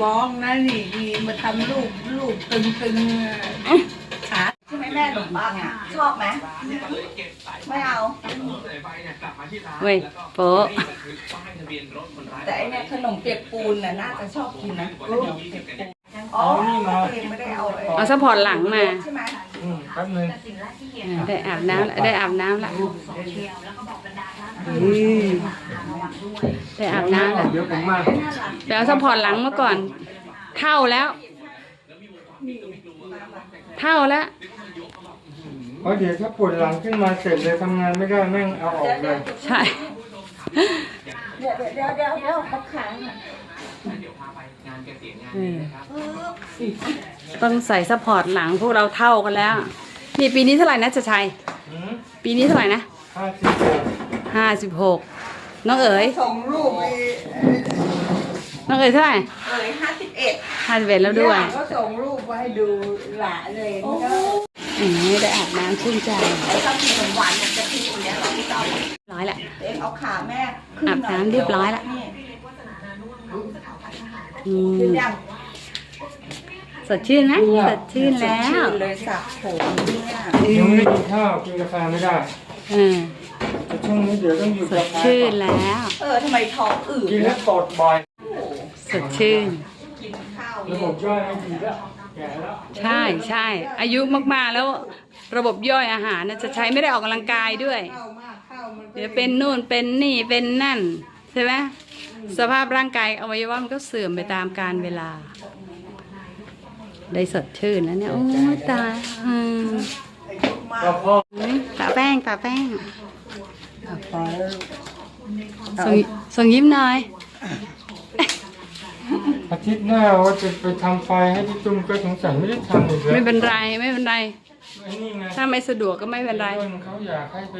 ฟ้องนะนี่ดีมาทำลูกลูกตึงตึงขาใช่ไหมแม่ขนมปังอะชอบไหมไม่เอา เว้ยโป๊ะแต่ไอเนี่ยขนมเปียกปูนน่ะน่าจะชอบกินนะขนมเปียกปูนอ๋อเองไม่ได้เอาเลยเอาซัพพอร์ตหลังมา ใช่ไหมอืมแป๊บนึงเออได้อาบน้ำแล้วได้อาบน้ำละ อืม ได้อาบน้ำแล้วเดี๋ยวผมมาเดี๋ยวเอาซัพพอร์ตหลังมาก่อน เท่าแล้ว เท่าแล้ว เพราะเดี๋ยวถ้าปวดหลังขึ้นมาเสร็จเลยทำงานไม่ได้แม่งเอาออกเลยใช่ เดี๋ยวเดี๋ยวเดี๋ยวเดี๋ยวเขาขายอะเออต้องใส่ซัพพอร์ตหลังพวกเราเท่ากันแล้ว นี่ปีนี้เท่าไหร่นะจะชัยอืมปีนี้เท่าไหร่นะห้าสิบหก ห้าสิบหก น้องเอ๋ยส่งรูปไปน้องเอ๋ยเท่าไหร่เอ้ยห้าสิบเอ็ดห้าสิบเอ็ดแล้วด้วยย่าก็ส่งรูปมาให้ดูหลานเลยโอ้นะอืมได้อาบน้ำชื่นใจไอ้ชอบกินขนมหวานอย่างกะทิอย่างเงี้ยเราไม่ชอบร้อยละเองเอาขาแม่ขึ้นหน่อยอาบน้ำเรียบร้อยละนี่อืมขึ้นยังสดชื่นไหมสดชื่นแล้วชื่นเลยสระผมเนี่ยยังไม่ได้กินข้าวกินกาแฟไม่ได้เออแต่ ช่วงนี้เดี๋ยวต้องอยู่สกาดแฟชื่นแล้ว เออทำไมท้องอืดกินแล้วตดบ่อยสดชื่น กินข้าวระบบย่อยไม่ดีแล้วแก่แล้วใช่ใช่อายุมากๆแล้วระบบย่อยอาหารน่ะจะใช้ไม่ได้ออกกำลังกายด้วยเข้ามากเข้ามันก็เดี๋ยวเป็นนู่นเป็นนี่เป็นนั่น ใช่ไหมสภาพร่างกายอวัยวะมันก็เสื่อมไปตามกาลเวลา ได้สดชื่นแล้วเนี่ย โอ้ยตายอืมก็พอตาแป้งตาแป้งอะ พอแล้วส่งส่งยิ้มหน่อย อาทิตย์หน้าว่าจะไปทำไฟให้พี่ตุ้มก็สงสัยไม่ได้ทำอีกแล้วไม่เป็นไรไม่เป็นไร ไอ้นี่ไงถ้าไม่สะดวกก็ไม่เป็นไรเพื่อนเขาอยากให้ไป